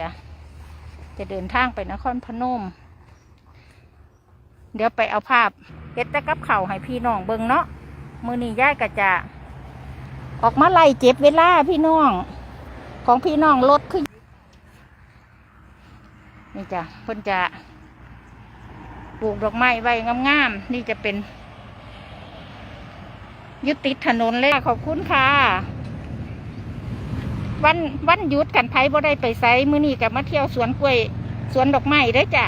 จ้ะจะเดินทางไปนครพนม เดี๋ยวไปเอาภาพเฮ็ดต่กับเข่าวให้พี่น้องเบิ่งเนาะมือนี้ย่ายก็จะออกมาไล่เจ็บเวลาพี่น้อง ของพี่น้องรถขึ้นนี่จ้ะเพิ่นจะปลูกดอกไม้ไว้งามๆนี่จะเป็น ยุติดถนนเลยขอบคุณค่ะ วันวันหยุดกันไผบ่ได้ไปไสมื้อนี้กับมาเที่ยวสวนกล้วยสวนดอกไม้เด้จ้ะ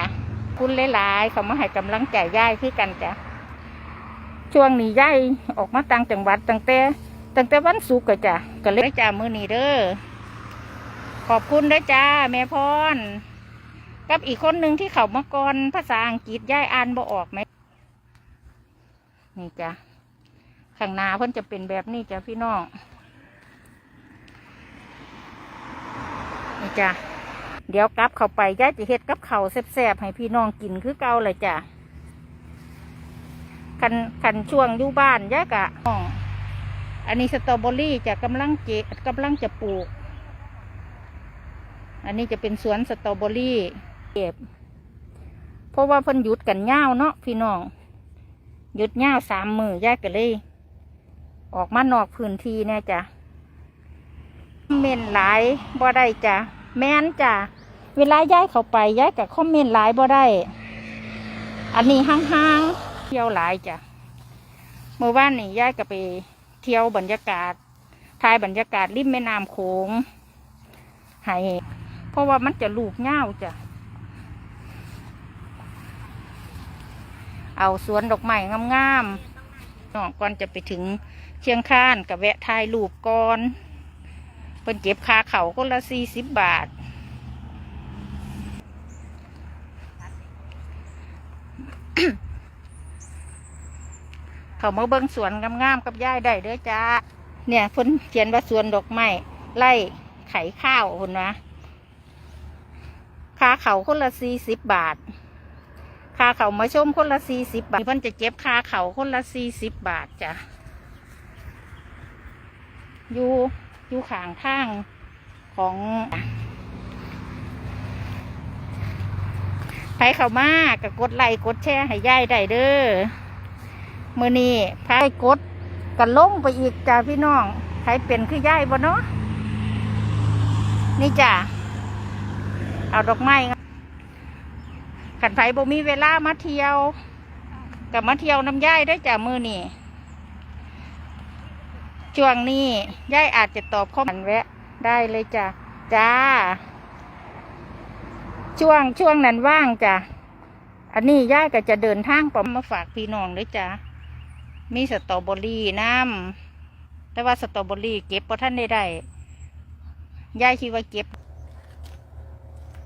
คุณหลายๆเขามาให้กำลังใจย่ายคือกันจ้ะช่วงนี้ย่ายออกมาต่างจังหวัดตั้งแต่ตั้งแต่วันศุกร์ก็จ้ะก็เลยจ้ะมื้อนี้เด้อขอบคุณเด้จ้าแม่พรกับอีกคนหนึ่งที่เขามาก่อนภาษาอังกฤษย่ายอ่านบ่ออกไหมนี่จ้ะข้างหน้าเพิ่นจะเป็นแบบนี้จ้ะพี่น้อง จ้ะเดี๋ยวกลับเข้าไปย่าจะเฮ็ดกับเขาแซ่บๆให้พี่น้องกินคือเก่าเลยจ้ะคันคันช่วงอยู่บ้านย่ากะอ๋ออันนี้สตรอเบอรี่จะกำลังเจกำลังจะปลูก อันนี้จะเป็นสวนสตรอเบอรี่เก็บเพราะว่าเพิ่นหยุดกันยาวเนาะพี่น้องหยุดยาวสามมือยาก็เลย ออกมานอกพื้นที่เนี่ยจ้ะคอมเมนหลายบ่ได้จ้ะ แม่นจ้ะเวลาย้ายเข้าไปย้ายกับคอมเมนต์หลายบ่ได้ อันนี้ห่างๆเที่ยวหลายจ้ะเมื่อวานนี่ย้ายก็ไปเที่ยวบรรยากาศถ่ายบรรยากาศริมแม่น้ำโขงให้เพราะว่ามันจะลูกเง่าจ้ะเอาสวนดอกไม้งามๆก่อนจะไปถึงเชียงคานกับแวะถ่ายรูปก่อน เป็นเก็บค่าเขาคนละสี่สิบบาท เขามาเบิ้งสวนงามๆกับย่ายได้เด้อจ้า เนี่ยเพิ่นเขียนว่าสวนดอกไม้ไล่ไข่ข้าวคนนะค่าเขาคนละสี่สิบบาทค่าเขามาชมคนละสี่สิบบาทเพิ่นจะเก็บค่าเขาคนละสี่สิบบาทจ้ะอยู่ อยู่ข้างทางของไปเข้ามาก็กดไลค์กดแชร์ให้ยายได้เด้อมือนี้พายกดกันลงไปอีกจ้าพี่น้องใครเป็นคือยายบ่เนาะนี่จ้ะเอาดอกไม้ขันไผบ่มีเวลามาเที่ยวกับมาเที่ยวน้ำย่ายได้จ้ะมือนี่ ช่วงนี้ยายอาจจะตอบข้อมันแวะ ได้เลยจ้ะจ้า ช่วงช่วงนั้นว่างจ้ะอันนี้ยายก็จะเดินทางไปมมาฝากพี่น้องด้วยจ้ะมีสตรอเบอรี่น้ำแต่ว่าสตรอเบอรี่เก็บเพอท่านได้ได้ยายคิดว่าเก็บ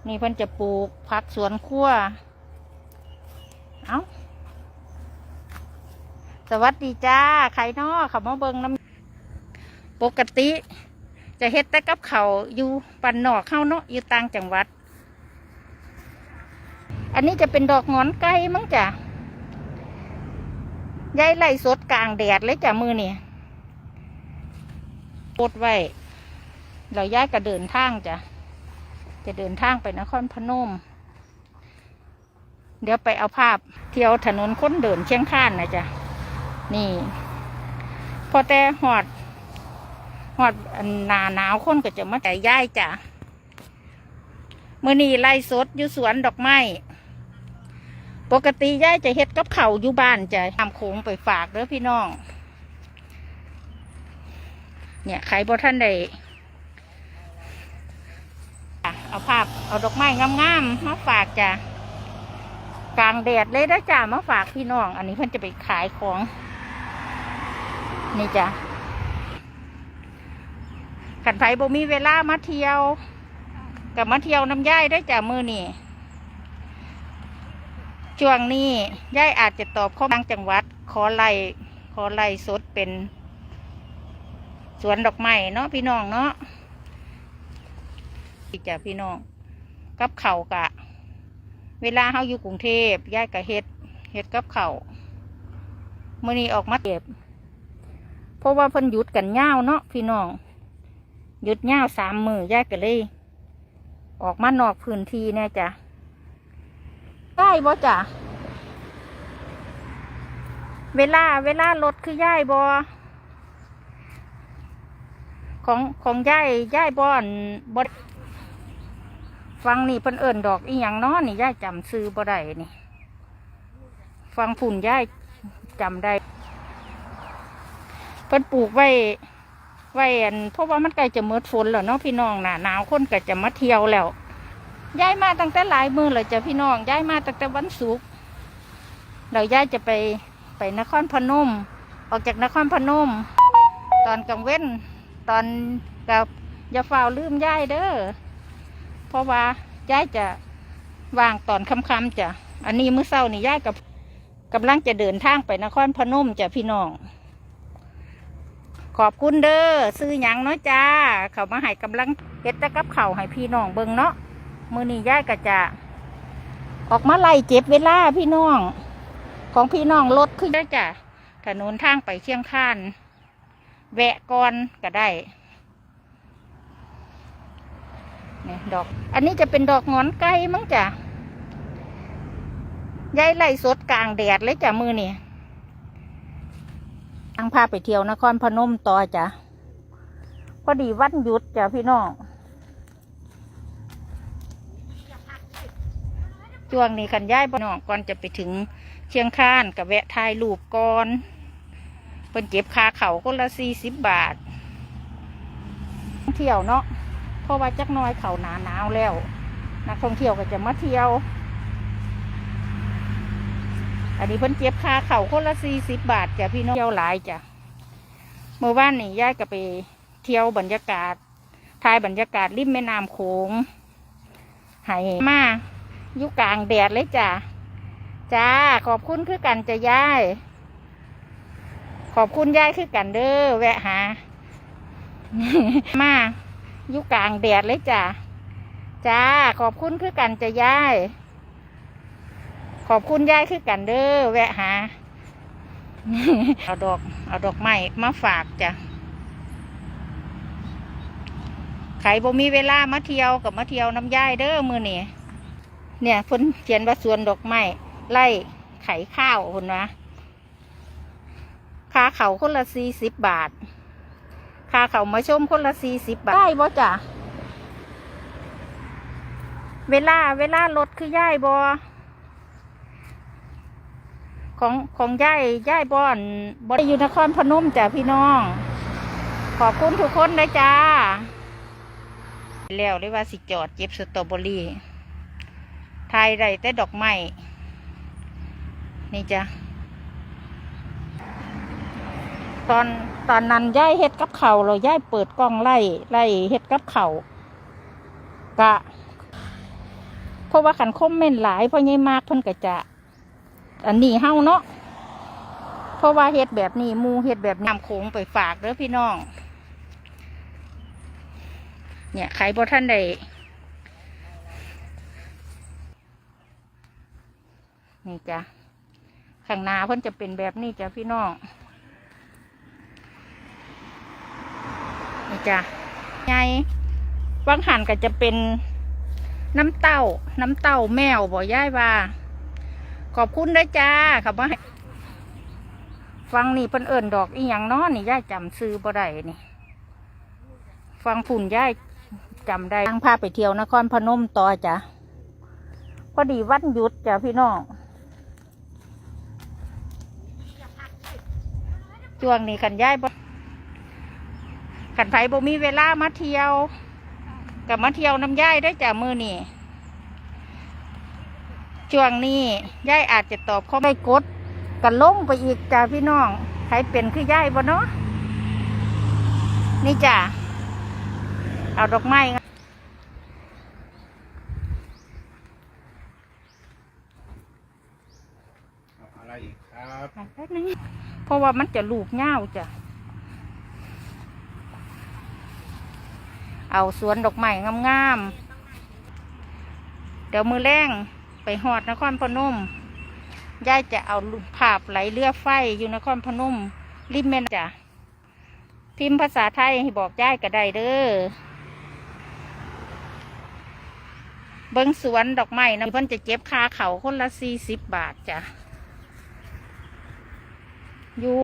นี่เพิ่นจะปลูกผักสวนครัวเอาสวัสดีจ้า ใครนอเขามาเบิงน้ำ ปกติ จะเฮ็ดแต่กับเขาอยู่ปันนอกเข้าเนาะอยู่ต่างจังหวัด อันนี้จะเป็นดอกงอนไก่มั้งจ้ะยายไล่สดกลางแดดเลยจ้ะมือนี่ปดไว้เราย้ายก็เดินทางจ้ะจะเดินทางไปนครพนม เดี๋ยวไปเอาภาพเที่ยวถนนคนเดินเชียงคานนะจ๊ะ นี่ พอแต่หอด อดหนาหนาวคนก็จะมาแต่ย่ายจ้ะมื่อนี้ไล่สดอยู่สวนดอกไม้ปกติย่ายจะเฮ็ดกับเขาอยู่บ้านจะทำโค้งไปฝากเด้อพี่น้อง เนี่ยใครบ่ท่านใดเอาภาพเอาดอกไม้งามๆมาฝากจ้ะกลางแดดเลยนะจ้ะมาฝากพี่น้อง อันนี้เพิ่นจะไปขายของ นี่จ้ะ ขันไผบ่มีเวลามาเที่ยวกับมาเที่ยวน้ำย่ายได้จ้ะมือนี่ช่วงนี้ย่ายอาจจะตอบข้อทางจังหวัด ขอไล่ขอไล่สดเป็น สวนดอกไม้เนาะพี่น้องเนาะอีกจ้ะพี่น้อง กับเข่ากะ เวลาเฮาอยู่กรุงเทพย้ายกะเฮ็ดเฮ็ดกับเขามือนี้ออกมาเก็บเพราะว่าเพิ่นหยุดกันยาวเนาะพี่น้อง หยุดยาสามมือยายก็เลย ออกมานอกพื้นที่แน่จ้ะได้บ่จ้ะเวลาเวลารถคือย่ายบอของของย่ายย่ายบอนบอฟังนี่เพิ่นเอิ่นดอกอีหยังน้อนี่ย่ายจำซื้อบ่ได้นี่ ฟังผุ่นย่ายจำได้ เพิ่นปลูกไว้ ไว้อันเพราะว่ามันใกล้จะเมิดฝนแล้วเนาะพี่น้องหนาหนาวคนก็จะมาเที่ยวแล้วย้ายมาตั้งแต่หลายมือเลยจ้ะพี่น้องย้ายมาตั้งแต่วันศุกร์เราย้ายจะไปไปนครพนม ออกจากนครพนม ตอนกลางเว้นตอนกับอย่าฝ่าวลืมย้ายเด้อเพราะว่าย้ายจะวางตอนค่ำๆจ้ะอันนี้มื้อเช้านี่ย้ายกับกำลังจะเดินทางไปนครพนมจ้ะพี่น้อง ขอบคุณเด้อซื้อหยังเนาะจ้า เขามาให้กำลังเฮ็ดต่กับเขาให้พี่น้องเบิ่งเนาะมือนี้ย่ายก็จะออกมาไล่เจ็บเวลาพี่น้อง ของพี่น้องรถขึ้นได้จ้ะถนนทางไปเชียงคานแวะก่อนก็ได้เนี่ยดอก อันนี้จะเป็นดอกงอนไก่มั้งจ้ะยายไล่สดกลางแดดเลยจ้ะมือนี่างพาไปเที่ยวนครพนมต่อจ้ะพอดีวันหยุดจ้ะพี่น้องช่วงนี้ขันย้ายพี่น้องก่อนจะไปถึงเชียงคานกับแวะถ่ายรูปก่อนเป็นเก็บคาเขาคนละสี่สิบบาท เที่ยวเนาะเพราะว่าจักน้อยเขาหนาหนาวแล้ว นักท่องเที่ยวก็จะมาเที่ยว อันนี้เพิ่นเก็บค่าเข่าคนละสี่สิบบาทจ้ะพี่น้องเที่ยวหลายจ้ะเมื่อวานนี่ย่ายก็ไปเที่ยวบรรยากาศถ่ายบรรยากาศริมแม่น้ำโขงให้มาอยู่กลางแดดเลยจ้ะจ้าขอบคุณคือกันจะย่ายขอบคุณย่ายคือกันเด้อแวะหา มาอยู่กลางแดดเลยจ้ะจ้าขอบคุณคือกันจะย่าย ขอบคุณยายคือกันเด้อแวะหา เอาดอก เอาดอกไม้มาฝากจ้ะใครบ่มีเวลามาเที่ยวกับมาเที่ยวน้ำยายเด้อมือนี่เนี่ยเพิ่นเขียนว่าสวนดอกไม้ไล่ไข่ข้าวคนนะค่าเขาคนละสี่สิบบาทค่าเขามาชมคนละสี่สิบบาทได้บ่จ้ะเวลาเวลารถคือย่ายบ่ ของของย่ายย่ายบ่อนบ่ได้อยู่นครพนมจ้ะพี่น้อง ขอบคุณทุกคนนะจ้า แล้วเลยกว่าสิจอดเจ็บสตรอเบอรี่ทายได้แต่ดอกไม้นี่จ้ะตอนตอนนั้นย่ายเฮ็ดกับเขาเราย่ายเปิดกล้องไล่ไล่เฮ็ดกับเขากะเพราะว่าขันคมเม่นหลายเพราะยัยมากเพิ่นก็จะ อันนี้เฮาเนาะเพราะว่าเฮ็ดแบบนี้มูเฮ็ดแบบนำโขงไปฝากเด้อพี่น้อง เนี่ยใครบ่ท่านใดนี่จ้ะข้างหน้าเพิ่นจะเป็นแบบนี้จ้ะพี่น้องนี่จ้ะไงบางหันก็จะเป็นน้ำเต้า น้ำเต้าแมวบ่ย่ายว่า ขอบคุณด้วยจ้าครับว่าฟังนี่เพิ่นเอิ่นดอกอีหยังน้อนี่ย่ายจำซื้อบ่ได้นี่ ฟังผุ่นย่ายจำได้ทางพาไปเที่ยวนครพนมต่อจ้ะพอดีวันหยุดจ้ะพี่น้องช่วงนี้ขันย่ายบ่ขันไผบ่มีเวลามาเที่ยวกับมาเที่ยวน้ำย่ายได้จ้ะมือนี่ ช่วงนี้ยายอาจจะตอบเขาไม่กดกันลงไปอีกจ้าพี่น้องใครเป็นคือยายบ่เนาะนี่จ้าเอาดอกไม้เอาอะไรอีกครับแป๊บนึงเพราะว่ามันจะลูกเง่าวจ้ะเอาสวนดอกไม้งามๆเดี๋ยวมือแรง ไปหอดนครพนมยายจะเอาภาพไหลเรือไฟอยู่นครพนมริมแม่น้ำจ้ะพิมพ์ภาษาไทยให้บอกยายก็ได้เด้อเบิงสวนดอกไม้นะเพิ่นจะเจ็บคาเขาคนละสี่สิบบาทจ้ะอยู่